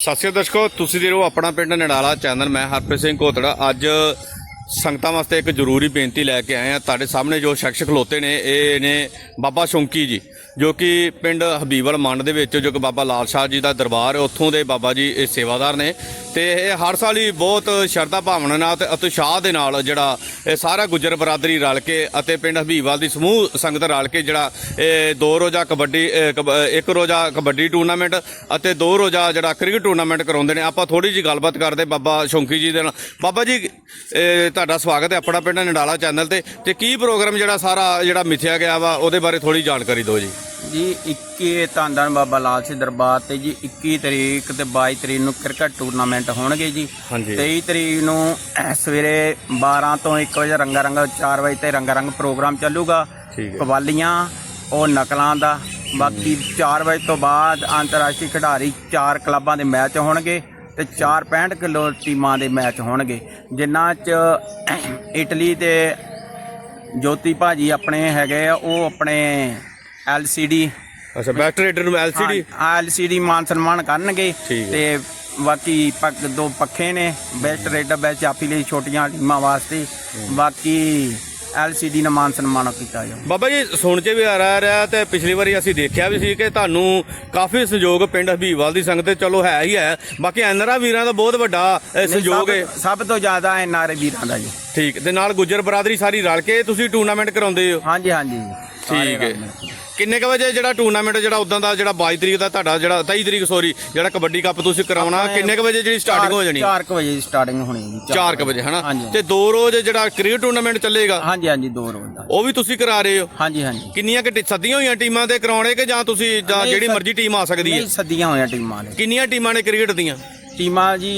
ਸਤਿ ਸ਼੍ਰੀ ਅਕਾਲ ਦਰਸ਼ਕੋ, ਤੁਸੀਂ ਦੇ ਰਹੋ ਆਪਣਾ ਪਿੰਡ ਨੜਾਲਾ ਚੈਨਲ, ਮੈਂ ਹਰਪ੍ਰੀਤ ਸਿੰਘ ਕੋਤੜਾ। ਅੱਜ ਸੰਗਤਾਂ ਵਾਸਤੇ ਇੱਕ ਜ਼ਰੂਰੀ ਬੇਨਤੀ ਲੈ ਕੇ ਆਏ ਆ ਤੁਹਾਡੇ ਸਾਹਮਣੇ ਜੋ ਸ਼ਖਸ ਖਲੋਤੇ ਨੇ, ਇਹ ਨੇ ਬਾਬਾ ਸ਼ੌਂਕੀ ਜੀ, ਜੋ ਕਿ ਪਿੰਡ ਹਬੀਬਲ ਮੰਡ ਦੇ ਵਿੱਚ, ਜੋ ਕਿ ਬਾਬਾ ਲਾਲ ਸ਼ਾਹ ਜੀ ਦਾ ਦਰਬਾਰ ਹੈ, ਉੱਥੋਂ ਦੇ ਬਾਬਾ ਜੀ ਇਹ ਸੇਵਾਦਾਰ ਨੇ। ਤੇ ਇਹ ਹਰ ਸਾਲ ਹੀ ਬਹੁਤ ਸ਼ਰਧਾ ਭਾਵਨਾ ਨਾਲ ਤੇ ਉਤਸ਼ਾਹ ਦੇ ਨਾਲ ਜਿਹੜਾ ਇਹ ਸਾਰਾ ਗੁੱਜਰ ਬਰਾਦਰੀ ਰਲ ਕੇ ਅਤੇ ਪਿੰਡ ਹਬੀਵਾਲ ਦੀ ਸਮੂਹ ਸੰਗਤ ਰਲ ਕੇ ਜਿਹੜਾ ਇਹ ਦੋ ਰੋਜ਼ਾ ਕਬੱਡੀ ਕਬ- ਇੱਕ ਰੋਜ਼ਾ ਕਬੱਡੀ ਟੂਰਨਾਮੈਂਟ ਅਤੇ ਦੋ ਰੋਜ਼ਾ ਜਿਹੜਾ ਕ੍ਰਿਕਟ ਟੂਰਨਾਮੈਂਟ ਕਰਾਉਂਦੇ ਨੇ। ਆਪਾਂ ਥੋੜੀ ਜੀ ਗੱਲਬਾਤ ਕਰਦੇ ਬਾਬਾ ਸ਼ੌਂਕੀ ਜੀ ਦੇ ਨਾਲ। ਬਾਬਾ ਜੀ ਤੁਹਾਡਾ ਸਵਾਗਤ ਹੈ ਆਪਣਾ ਪਿੰਡ ਨਡਾਲਾ ਚੈਨਲ ਤੇ। ਤੇ ਕੀ ਪ੍ਰੋਗਰਾਮ ਜਿਹੜਾ ਸਾਰਾ ਜਿਹੜਾ ਮਿਥਿਆ ਗਿਆ ਵਾ, ਉਹਦੇ ਬਾਰੇ ਥੋੜੀ ਜਾਣਕਾਰੀ ਦਿਓ ਜੀ। ਜੀ 21 ਧੰਨ ਬਾਬਾ ਲਾਲ ਸਿੰਘ ਦਰਬਾਰ ਤੇ ਜੀ 21 ਤਰੀਕ ਤੇ 22 ਤਰੀਕ ਨੂੰ ਕ੍ਰਿਕਟ ਟੂਰਨਾਮੈਂਟ ਹੋਣਗੇ ਜੀ। ਹਾਂਜੀ। 23 ਤਰੀਕ ਨੂੰ ਸਵੇਰੇ 12 ਤੋਂ 1 ਵਜੇ ਰੰਗਾ ਰੰਗ 4 ਵਜੇ ਤੇ ਰੰਗਾ ਰੰਗ ਪ੍ਰੋਗਰਾਮ ਚੱਲੂਗਾ। ਠੀਕ ਹੈ। ਕਵਾਲੀਆਂ ਉਹ ਨਕਲਾਂ ਦਾ। ਬਾਕੀ 4 ਵਜੇ ਤੋਂ ਬਾਅਦ ਅੰਤਰਰਾਸ਼ਟਰੀ ਖਿਡਾਰੀ ਚਾਰ ਕਲੱਬਾਂ ਦੇ ਮੈਚ ਹੋਣਗੇ ਤੇ 4 65 ਕਿਲੋ ਟੀਮਾਂ ਦੇ ਮੈਚ ਹੋਣਗੇ। ਜਿਨ੍ਹਾਂ 'ਚ ਇਟਲੀ ਤੇ ਜੋਤੀ ਭਾਜੀ ਆਪਣੇ ਹੈਗੇ ਆ ਉਹ ਆਪਣੇ LCD ਅੱਛਾ ਰੇਡਰ ਨੂੰ ਐਲਸੀਡੀ? LCD ਮਾਨ ਸਨਮਾਨ ਕਰਨਗੇ। ਠੀਕ ਹੈ। ਤੇ ਬਾਕੀ ਪੱਕ ਦੋ ਪੱਖੇ ਨੇ ਬੈਸਟ ਰੇਡਰ ਬੈਸਟ ਚਾਪੀ ਲਈ ਛੋਟੀਆਂ ਟੀਮਾਂ ਵਾਸਤੇ। ਬਾਕੀ LCD ਨਾਲ ਮਾਨ ਸਨਮਾਨ ਕੀਤਾ ਜਾਊ ਬਾਬਾ ਜੀ ਸੁਣ ਕੇ ਵੀ ਆ ਰਿਹਾ ਰਿਹਾ ਤੇ ਪਿਛਲੀ ਵਾਰੀ ਅਸੀਂ ਦੇਖਿਆ ਵੀ ਸੀ ਕਿ ਤੁਹਾਨੂੰ ਕਾਫੀ ਸਹਿਯੋਗ ਪਿੰਡ ਹਬੀਬਵਾਲ ਦੀ ਸੰਗਤ ਤੇ ਚਲੋ ਹੈ ਹੀ ਹੈ। ਬਾਕੀ ਐਨਰਾ ਵੀਰਾਂ ਦਾ ਬਹੁਤ ਵੱਡਾ ਸਹਿਯੋਗ ਹੈ। ਸਭ- ਸਭ ਤੋਂ ਜ਼ਿਆਦਾ ਐ ਨਾਰੇ ਵੀਰਾਂ ਦਾ ਜੀ। ਠੀਕ ਤੇ ਨਾਲ ਗੁੱਜਰ ਬਰਾਦਰੀ ਸਾਰੀ ਰਲ ਕੇ ਤੁਸੀਂ ਟੂਰਨਾਮੈਂਟ ਕਰਾਉਂਦੇ ਹੋ। ਹਾਂਜੀ ਹਾਂਜੀ। ਸਾਰੇ ਠੀਕ ਹੈ। ਰਲ ਮਿਲ ਕੇ। ਕਿੰਨੇ ਕ ਵਜੇ ਜਿਹੜਾ ਟੂਰਨਾਮੈਂਟ ਜਿਹੜਾ ਉਦਾਂ ਦਾ ਜਿਹੜਾ 22 ਤਰੀਕ ਦਾ ਤੁਹਾਡਾ ਜਿਹੜਾ 23 ਤਰੀਕ ਸੋਰੀ ਜਿਹੜਾ ਕਬੱਡੀ ਕੱਪ ਤੁਸੀਂ ਕਰਾਉਣਾ ਕਿੰਨੇ ਕ ਵਜੇ ਜਿਹੜੀ ਸਟਾਰਟਿੰਗ ਹੋ ਜਾਣੀ? ਚਾਰ ਕੁ ਵਜੇ ਦੀ ਸਟਾਰਟਿੰਗ ਹੋਣੀ ਜੀ 4 ਕ ਵਜੇ। ਹਨਾ। ਤੇ ਦੋ ਰੋਜ਼ ਜਿਹੜਾ ਕ੍ਰਿਕਟ ਟੂਰਨਾਮੈਂਟ ਚੱਲੇਗਾ? ਹਾਂਜੀ ਹਾਂਜੀ ਦੋ ਰੋਜ਼ ਦਾ। ਉਹ ਵੀ ਤੁਸੀਂ ਕਰਾ ਰਹੇ ਹੋ? ਹਾਂਜੀ ਹਾਂਜੀ। ਕਿੰਨੀਆਂ ਕਿ ਸੱਦੀਆਂ ਹੋਈਆਂ ਟੀਮਾਂ ਤੇ ਕਰਾਉਣੇ ਕਿ ਜਾਂ ਤੁਸੀਂ ਜਾਂ ਜਿਹੜੀ ਮਰਜ਼ੀ ਟੀਮ ਆ ਸਕਦੀ ਹੈ? ਨਹੀਂ ਸੱਦੀਆਂ ਹੋਈਆਂ ਟੀਮਾਂ ਨੇ ਕਿੰਨੀਆਂ ਟੀਮਾਂ ਨੇ ਕ੍ਰਿਕਟ ਦੀਆਂ? ਟੀਮਾਂ ਜੀ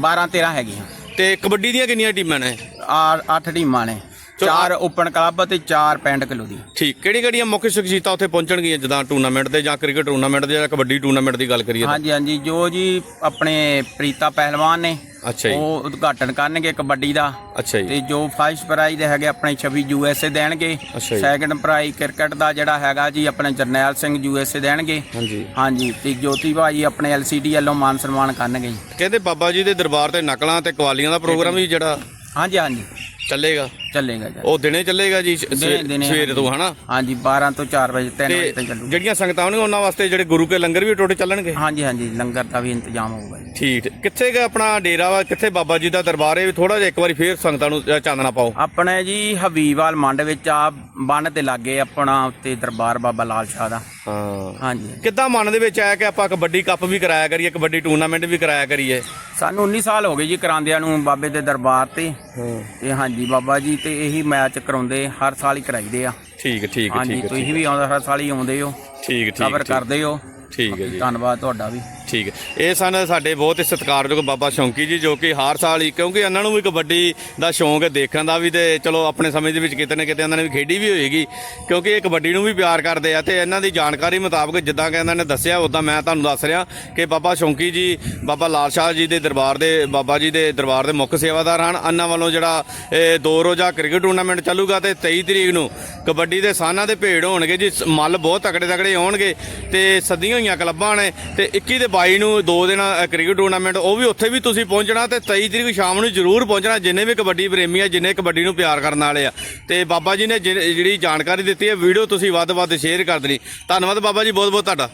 12 13 ਹੈਗੀਆਂ। ਤੇ ਕਬੱਡੀ ਦੀਆਂ ਕਿੰਨੀਆਂ ਟੀਮਾਂ ਨੇ? ਆ 8 ਟੀਮਾਂ ਨੇ। ਚਾਰ ਓਪਨ ਕਲੱਬ ਤੇ ਚਾਰ 65 ਕਿਲੋ ਦੀ। ਠੀਕ ਕਿਹੜੀ ਕਿਹੜੀਆਂ ਮੁੱਖ ਸ਼ਖਸੀਅਤਾਂ ਉੱਥੇ ਪਹੁੰਚਣਗੀਆਂ ਜਿੱਦਾਂ ਟੂਰਨਾਮੈਂਟ ਤੇ ਜਾਂ ਕ੍ਰਿਕਟ ਟੂਰਨਾਮੈਂਟ ਦੇ ਜਾਂ ਕਬੱਡੀ ਟੂਰਨਾਮੈਂਟ ਦੀ ਗੱਲ ਕਰੀਏ ਤਾਂ? ਹਾਂਜੀ ਹਾਂਜੀ ਜੋ ਜੀ ਆਪਣੇ ਪ੍ਰੀਤਾ ਪਹਿਲਵਾਨ ਨੇ ਅੱਛਾ ਜੀ। ਉਹ ਉਦਘਾਟਨ ਕਰਨਗੇ ਕਬੱਡੀ ਦਾ। ਅੱਛਾ ਜੀ। ਤੇ ਜੋ ਫਸਟ ਪ੍ਰਾਈਜ਼ ਹੈਗੇ ਆਪਣੇ 26 ਯੂਐਸਏ ਦੇਣਗੇ। ਸੈਕੰਡ ਪ੍ਰਾਈਜ਼ ਕ੍ਰਿਕਟ ਦਾ ਜਿਹੜਾ ਹੈਗਾ ਜੀ ਆਪਣੇ ਜਰਨੈਲ ਸਿੰਘ ਯੂਐਸਏ ਦੇਣਗੇ। ਹਾਂਜੀ। ਹਾਂਜੀ ਤੇ ਜੋਤੀ ਭਾਜੀ ਆਪਣੇ ਐਲਸੀਡੀ ਵੱਲੋਂ ਮਾਨ ਸਨਮਾਨ ਕਰਨਗੇ। ਕਹਿੰਦੇ ਬਾਬਾ ਜੀ ਦੇ ਦਰਬਾਰ ਤੇ ਨਕਲਾਂ ਤੇ ਕਵਾਲੀਆਂ ਦਾ ਪ੍ਰੋਗਰਾਮ ਵੀ ਜਿਹੜਾ ਹਾਂਜੀ ਹਾਂਜੀ। ਚੱਲੇਗਾ। ਚੱਲੇਗਾ ਜੀ। ਉਹ ਦਿਨੇ ਚੱਲੇਗਾ ਜੀ ਸ- ਦਿਨੇ- ਦਿਨੇ, ਸਵੇਰ ਤੋਂ ਹਨਾ? ਹਾਂਜੀ 12 ਤੋਂ 4 ਵਜੇ 3 ਵਜੇ ਤੇ ਤੱਕ ਚੱਲੂਗਾ। ਜਿਹੜੀਆਂ ਸੰਗਤਾਂ ਹੋਣਗੀਆਂ ਉਹਨਾਂ ਵਾਸਤੇ ਜਿਹੜੇ ਗੁਰੂ ਕੇ ਲੰਗਰ ਵੀ ਟੋਟੇ ਚੱਲਣਗੇ? ਹਾਂਜੀ ਹਾਂਜੀ ਲੰਗਰ ਦਾ ਵੀ ਇੰਤਜ਼ਾਮ ਹੋਊਗਾ ਜੀ। ਠੀਕ। ਕਿੱਥੇ ਗਾ ਆਪਣਾ ਡੇਰਾ ਵਾ? ਕਿੱਥੇ ਬਾਬਾ ਜੀ ਦਾ ਦਰਬਾਰ ਹੈ? ਥੋੜਾ ਜਿਹਾ ਇੱਕ ਵਾਰੀ ਫੇਰ ਸੰਗਤਾਂ ਨੂੰ ਅ, ਚਾਨਣਾ ਪਾਓ। ਆਪਣੇ ਜੀ ਹਬੀਬਵਾਲ ਮੰਡ ਵਿੱਚ ਆ ਬੰਨ ਤੇ ਲਾਗੇ ਆਪਣਾ ਉੱਤੇ ਦਰਬਾਰ ਬਾਬਾ ਲਾਲ ਸ਼ਾਹ ਦਾ। ਹਾਂ। ਹਾਂਜੀ। ਕਿੱਦਾਂ ਮਨ ਦੇ ਵਿੱਚ ਆਇਆ ਕਿ ਆਪਾਂ ਕਬੱਡੀ ਕੱਪ ਵੀ ਕਰਾਇਆ ਕਰੀਏ ਕਬੱਡੀ ਟੂਰਨਾਮੈਂਟ ਵੀ ਕਰਾਇਆ ਕਰੀਏ? ਸਾਨੂੰ 19 ਸਾਲ ਹੋ ਗਏ ਜੀ ਕਰਾਉਂਦਿਆਂ ਨੂੰ ਬਾਬੇ ਦੇ ਦਰਬਾਰ ਤੇ। ਹਾਂ। ਤੇ ਹਾਂਜੀ ਬਾਬਾ ਜੀ ਤੇ ਇਹੀ ਮੈਚ ਕਰਾਉਂਦੇ ਹਰ ਸਾਲ ਹੀ ਕਰਾਈਦੇ ਆ। ਠੀਕ ਠੀਕ ਹਾਂਜੀ ਠੀਕ ਤੁਸੀਂ ਵੀ ਆਉਂਦਾ ਹਰ ਸਾਲ ਹੀ ਆਉਂਦੇ ਹੋ। ਠੀਕ ਕਵਰ ਠੀਕ ਕਰਦੇ ਹੋ। ਠੀਕ ਹੈ ਜੀ। ਧੰਨਵਾਦ ਤੁਹਾਡਾ ਵੀ। ਠੀਕ ਹੈ। ਇਹ ਸਨ ਸਾਡੇ ਬਹੁਤ ਹੀ ਸਤਿਕਾਰਯੋਗ ਬਾਬਾ ਸ਼ੌਂਕੀ ਜੀ, ਜੋ ਕਿ ਹਰ ਸਾਲ ਹੀ, ਕਿਉਂਕਿ ਇਹਨਾਂ ਨੂੰ ਵੀ ਕਬੱਡੀ ਦਾ ਸ਼ੌਂਕ ਹੈ ਦੇਖਣ ਦਾ ਵੀ ਤੇ ਚਲੋ ਆਪਣੇ ਸਮੇਂ ਦੇ ਵਿੱਚ ਕਿਤੇ ਨਾ ਕਿਤੇ ਇਹਨਾਂ ਨੇ ਵੀ ਖੇਡੀ ਵੀ ਹੋਏਗੀ, ਕਿਉਂਕਿ ਇਹ ਕਬੱਡੀ ਨੂੰ ਵੀ ਪਿਆਰ ਕਰਦੇ ਆ ਤੇ ਇਹਨਾਂ ਦੀ ਜਾਣਕਾਰੀ ਮੁਤਾਬਕ ਜਿੱਦਾਂ ਕਿ ਇਹਨਾਂ ਨੇ ਦੱਸਿਆ, ਉਦਾਂ ਮੈਂ ਤੁਹਾਨੂੰ ਦੱਸ ਰਿਹਾ ਕਿ ਬਾਬਾ ਸ਼ੌਂਕੀ ਜੀ, ਬਾਬਾ ਲਾਲ ਸ਼ਾਹ ਜੀ ਦੇ ਦਰਬਾਰ ਦੇ, ਬਾਬਾ ਜੀ ਦੇ ਦਰਬਾਰ ਦੇ ਮੁੱਖ ਸੇਵਾਦਾਰ ਹਨ। ਇਹਨਾਂ ਵੱਲੋਂ ਜਿਹੜਾ ਇਹ ਦੋ ਰੋਜ਼ਾ ਕ੍ਰਿਕਟ ਟੂਰਨਾਮੈਂਟ ਚੱਲੂਗਾ ਤੇ 23 ਤਰੀਕ ਨੂੰ ਕਬੱਡੀ ਦੇ ਸਾਨਾਂ ਦੇ ਭੇੜ ਹੋਣਗੇ ਜੀ ਮੱਲ ਬਹੁਤ ਤਕੜੇ ਤਕੜੇ ਆਉਣਗੇ ਤੇ ਸੱਦੀਆਂ ਹੋਈਆਂ ਕਲੱਬਾਂ ਨੇ ਤੇ 21 ਦੇ 22 ਨੂੰ ਦੋ ਦਿਨ ਕ੍ਰਿਕਟ ਟੂਰਨਾਮੈਂਟ, ਉਹ ਵੀ ਉੱਥੇ ਵੀ ਤੁਸੀਂ ਪਹੁੰਚਣਾ ਤੇ 23 ਤਰੀਕ ਸ਼ਾਮ ਨੂੰ ਜ਼ਰੂਰ ਪਹੁੰਚਣਾ, ਜਿੰਨੇ ਵੀ ਕਬੱਡੀ ਪ੍ਰੇਮੀ ਆ, ਜਿੰਨੇ ਕਬੱਡੀ ਨੂੰ ਪਿਆਰ ਕਰਨ ਵਾਲੇ ਆ। ਤੇ ਬਾਬਾ ਜੀ ਨੇ ਜਿ- ਜਿਹੜੀ ਜਾਣਕਾਰੀ ਦਿੱਤੀ ਹੈ, ਵੀਡੀਓ ਤੁਸੀਂ ਵੱਧ ਤੋਂ ਵੱਧ ਸ਼ੇਅਰ ਕਰ ਦੇਣੀ। ਧੰਨਵਾਦ ਬਾਬਾ ਜੀ ਬਹੁਤ ਬਹੁਤ ਤੁਹਾਡਾ।